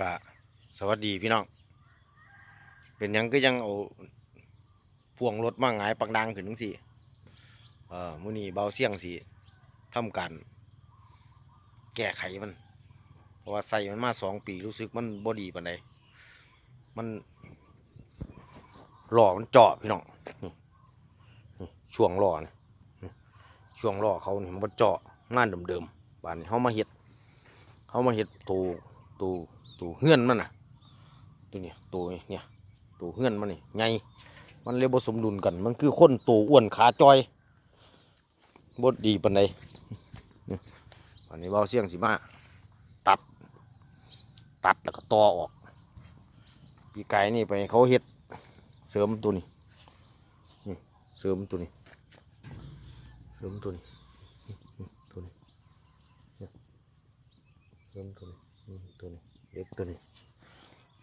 กะสวัสดีพี่น้อง เป็นยังก็ยังเอาพ่วงรถมาหงายปักดังขึ้นทั้งสี่เอ่อมือนี้เบาเสี่ยงสิทำการแก้ไขมัน เพราะว่าใส่มันมาสองปีรู้สึกมันบอดีปานใดมันหล่อมันเจาะพี่น้องช่วงหล่อนะนี่ช่วงหล่อเขาเนี่ยมันเจาะงานเดิมๆบานนี้เขามาเฮ็ดเขามาเฮ็ดตัวตัว ตัวเฮือนมันน่ะ ตัวเนี้ยตัวเนี่ยตัวเฮือนมันนี่ไงมันเลยบสมดุลกัน มันคือคนตัวอ้วนขาจอยบ่ดีปานใดอันนี้เบาเสี่ยงสิมาตัด ตัดแล้วก็ต่อออกปีไก่นี่ไปเขาเฮ็ดเสริมตัวนี้เสริมตัวนี้เสริมตัวนี้ตัวนี้เสริมตัวนี้นี่ตัว็กตัวนี้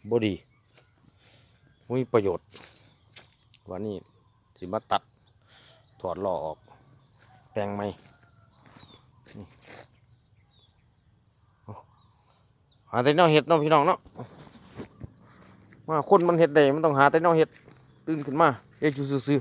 บดีบ่มีประโยชน์ วันนี้สิมาตัด ถอดล้อออกแปลงไหม่หาแต่แนวเห็ดเนาะพี่น้องเนาะมาคนมันเห็ดได้มันต้องหาแต่แนวเห็ดตื่นขึ้นมาเอ๊ะจูซื่อ